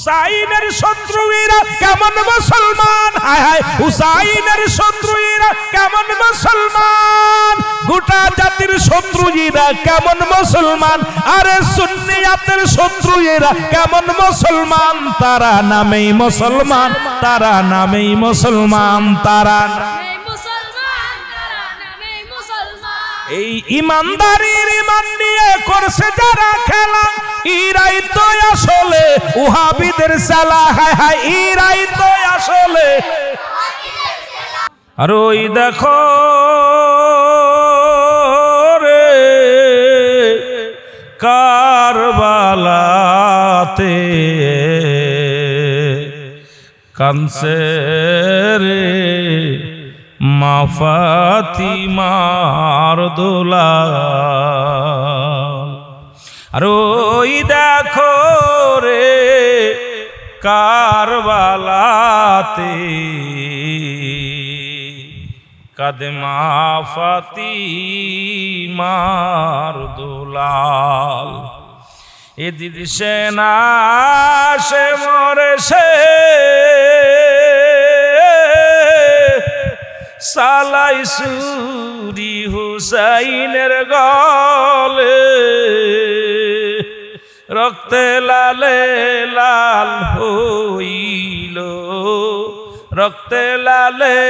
হুসাইনের শত্রুরা কেমন মুসলমান? হায় হায় হুসাইনের শত্রুরা কেমন মুসলমান? গোটা জাতির শত্রুরা কেমন মুসলমান? আরে সুন্নিয়াতের শত্রুরা কেমন মুসলমান? তারা নামেই মুসলমান তারা নামেই মুসলমান তারা এই ইমানদারির ইমান নিয়ে করছে যারা খেলা। ইরাই তো আসলে উহাবিদের সালা হায় হায়, ইরাই তো আসলে। আর ওই দেখো রে, কারবালাতে কানসে রে মাফাতি মার দোলা। আর ওই দেখো রে কারবালাতে। কদমা ফাতি মার দোলাল এ দিদি সে মরে সে। সালাই সুরি হুসাইনের গলে রক্তে লালে লাল হইল। রক্তে লালে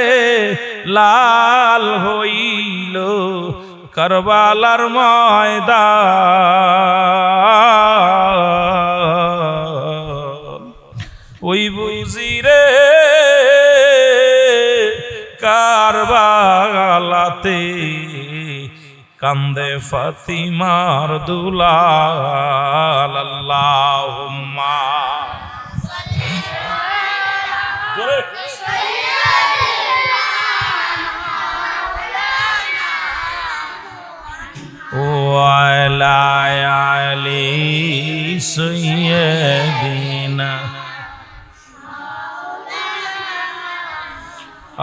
লাল হইল করবালার ময়দা ওই বুঝি রে কারবালাতে কান্দে ফাতিমার দুলাল ও আলা আলি সৈয়দিনা।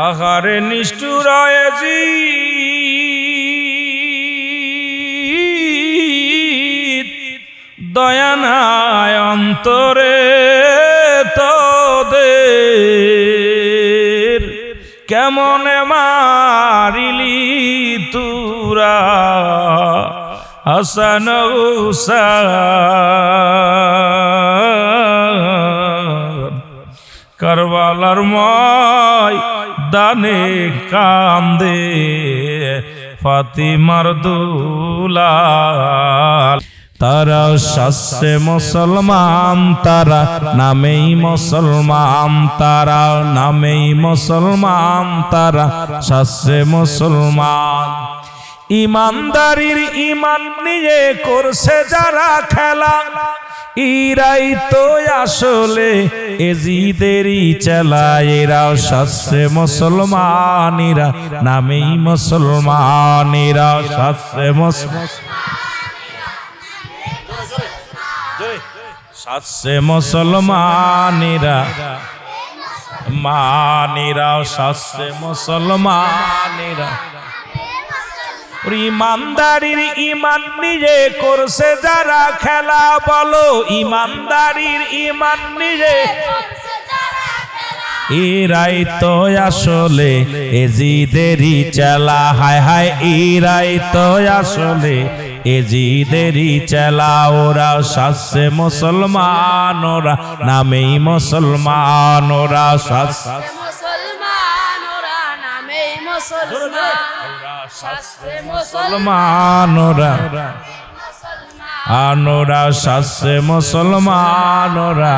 আহারে নিষ্ঠুরায় জি দয়ানায় অন্তরে তোদের। কেমনে মারিলি তুরা? হাসান করবালার ময় দানে কান্দে ফাতিমার দুলাল। তারা শাস্ত্রে মুসলমান, তারা নামেই মুসলমান, তারা নামেই মুসলমান, তারা শাস্ত্রে মুসলমান। ইমানদারির ইমান নিয়ে করছে যারা খেলা, ইরাই তো আসলে এজিদেরই চালা এরাও শাস্ত্রে মুসলমানিরা, নামেই মুসলমানিরা শাস্ত্রে মুসলমান। শাস্ত্রে মুসলমানিরা। মানিরা শাস্ত্রে মুসলমানিরা। ইমানদারির ইমান নিজে করছে যারা খেলা বলো, ইমানদারির ইমান নিজে। ইরাই তো আসলে এজিদেরই চালা, হায় হায় ইরাই তো আসলে এজিদেরই চালা ওরা শাস্ত্রে মুসলমান ওরা নামেই মুসলমান ওরা শাস্ত্রে মুসলমান ওরা নামে মুসলমান ওরা আনোরা শাস্ত্রে মুসলমান ওরা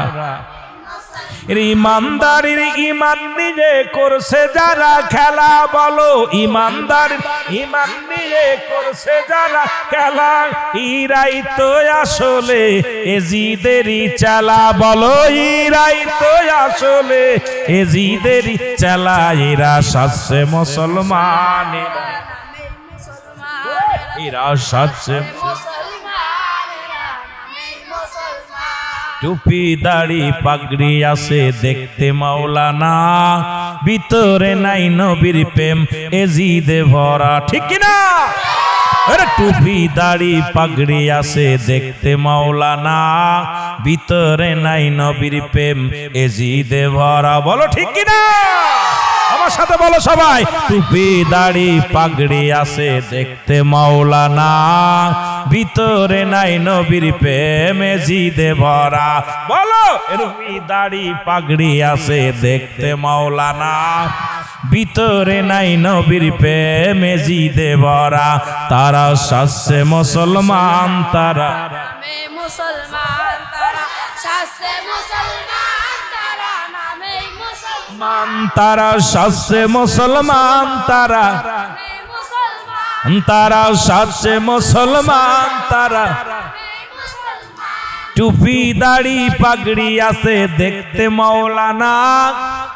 ইমানদারির ইমান নিজে করছে যারা খেলা, বলো ইমানদার, ইমান নিজে করছে যারা খেলা। ইরাই তো আসলে এজিদেরই চালা, বলো ইরাই তো আসলে এজিদেরই চালা। এরা শাস্ত্রে মুসলমান এরা শাস্ত্রে মুসলমান টুপি দাড়ি পাগড়ি আছে দেখতে মাওলানা। ভিতরে নাই নবীর প্রেম এজিদে ভরা, ঠিক কি না আরে টুপি দাড়ি পাগড়ি আছে দেখতে মাওলানা। ভিতরে নাই নবীর প্রেম এজিদে ভরা, বলো ঠিক কিনা? আমার সাথে বলো সবাই। টুপি দাড়ি পাগড়ি আছে দেখতে মাওলানা। ভিতরে নাই নবীর প্রেম এজিদে ভরা। বলো টুপি দাড়ি পাগড়ি আছে দেখতে মাওলানা। ভিতরে নাই নবীর প্রেমে জিদে ভরা। তারা শাস্যে মুসলমান তারা মুসলমান তারা শাস্ত্রে মুসলমান। মুসলমান, তারা শাস্যে মুসলমান, তারা। তারা শাস্যে মুসলমান, তারা। টুপি, দাড়ি, পাগড়ি আছে দেখতে মাওলানা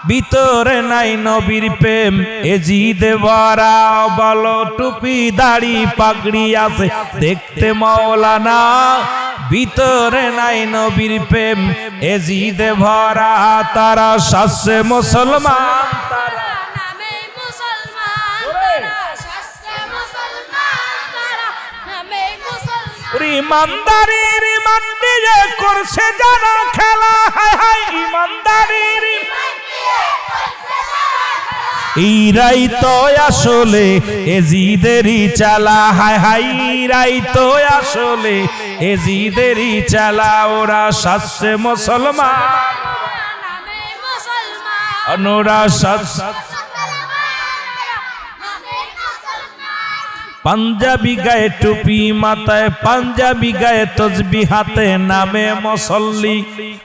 ভিতরে নাই নবীর প্রেম এজিদে ভরা বলো, টুপি, দাড়ি, পাগড়ি আছে দেখতে মাওলানা ভিতরে নাই নবীর প্রেম। এজিদে ভরা তারা শাস্যে মুসলমান। ইমানদারির ইমান নিয়ে করছে যারা খেলা। হায় হায় ইমানদারির ইরাই তো আসলে এজিদেরই চালা। হায় হায় ইরাই তো আসলে এজিদেরই চালা, ওরা শাস্যে মুসলমান। অনুরা পাঞ্জাবি গায়ে টুপি মাথায়, পাঞ্জাবি গায়ে তসবি হাতে, নামে মসল্লি।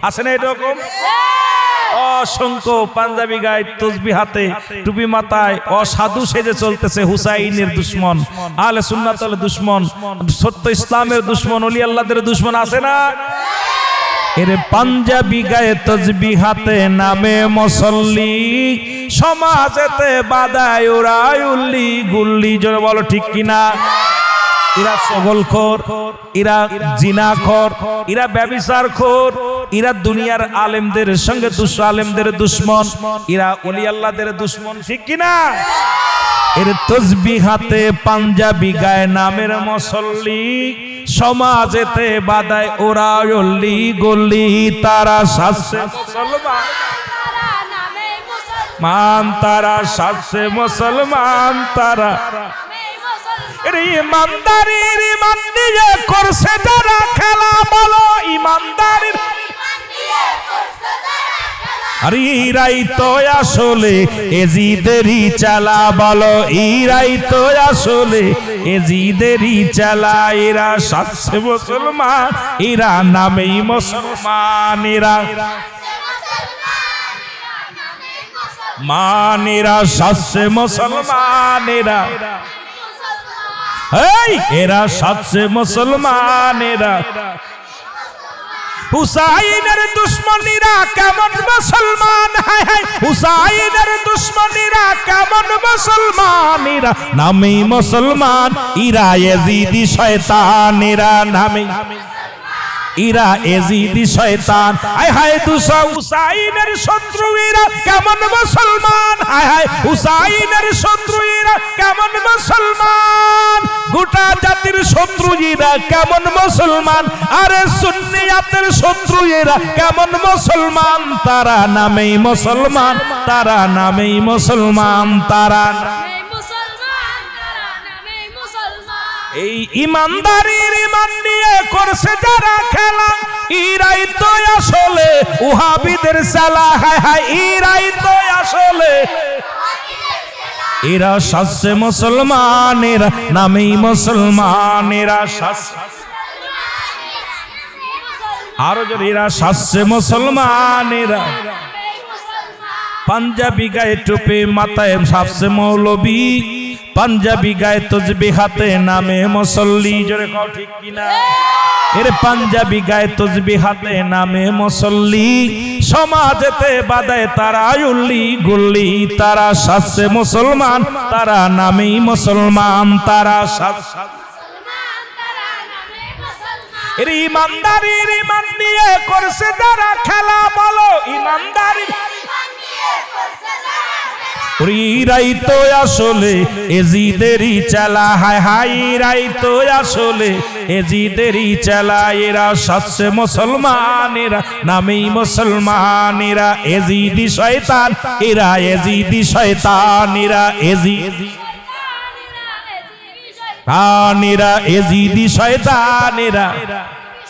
আছে না এরকম? অসংখ্য পাঞ্জাবি গায়ে তসবি হাতে, টুপি মাথায় অসাধু সেজে চলতেছে হুসাইনের দুশ্মন আলে সুন্নাতলে দুশ্মন, সত্য ইসলামের দুশ্মন, অলি আল্লাদের দুশ্মন আছে না? এর পাঞ্জাবি গায়ে তসবি হাতে নামে মসল্লি, সমাজেতে বাদায় ওরাই উল্লি গুল্লি, জোরে বলো ঠিক কিনা? এরা সগলখোর এরা জিনাখোর এরা ব্যবিচার খোর এরা দুনিয়ার আলেমদের সঙ্গে দুঃ আলেমদের দুশ্মন এরা অলি দুশ্মন, ঠিক কিনা এর তসবি হাতে পাঞ্জাবি গায়ে নামের মসল্লি, সমাজেতে বাদায় ওরা অল্লি গল্লি, তারা শাস্যে মুসলমান। মান তারা শাস্যে মুসলমান, তারা ইমানদারির ইমান নিয়ে করছে যারা খেলা, বলো ইমানদারির তারা আর ইরাই তো আসলে এজিদেরই চালা, বলো ইরাই তো আসলে এজিদেরই চালা। এরা সাতশে মুসলমান, এরা নামেই মুসলমান, এরা মান, এরা সাতশে মুসলমান এরা সাতশে মুসলমান এরা হুসাইনের দুশ্মনীরা কেমন মুসলমান? হুসাইনের দুশ্মনীরা কেমন মুসলমানেরা? নামেই মুসলমান, ইরা এজিদি শয়তানেরা নামে। ইরা এজিদি শয়তান। হায় হায় দুসা হুসাইনের শত্রু এরা কেমন মুসলমান? হায় হায়, হুসাইনের শত্রু এরা এরা কেমন মুসলমান? আরে সুন্নিয়াতের শত্রু এরা কেমন মুসলমান? তারা নামেই মুসলমান তারা নামেই মুসলমান তারা এই ইমানদারির ইমান নিয়ে করছে যারা খেলা ইরাই তো আসলে উহাবিদের সালা হায় হায় ইরাই তো আসলে। এরা শাস্যে মুসলমানেরা, নামেই মুসলমানেরা শাস্য আরও যদি এরা শাস্যে মুসলমানেরা। পাঞ্জাবি গায়ে টুপি মাথায় সাপসে মৌলবি, পাঞ্জাবি গায়ে তসবি হাতে নামে মুসল্লি। জোরে ঠিক কিনা? এর পাঞ্জাবি গায়ে তসবি হাতে, নামে মুসল্লি। সমাজেতে বাদায় তারা উল্লি গুল্লি, তারা মুসলমান, তারা নামেই মুসলমান, তারা তারা ইমানদারির ইমান করছে যারা খেলা বলো, ইমানদারির খেলা তো আসলে এজিদেরই চালা হায় হাই ইরাই তো আসলে এজিদেরই চালা এরা সচ্ছে মুসলমান এরা নামেই মুসলমান এরা এজিদি শয়তান এরা এজিদি শয়তান এরা এজি আনিরা এজিদি শয়তান এরা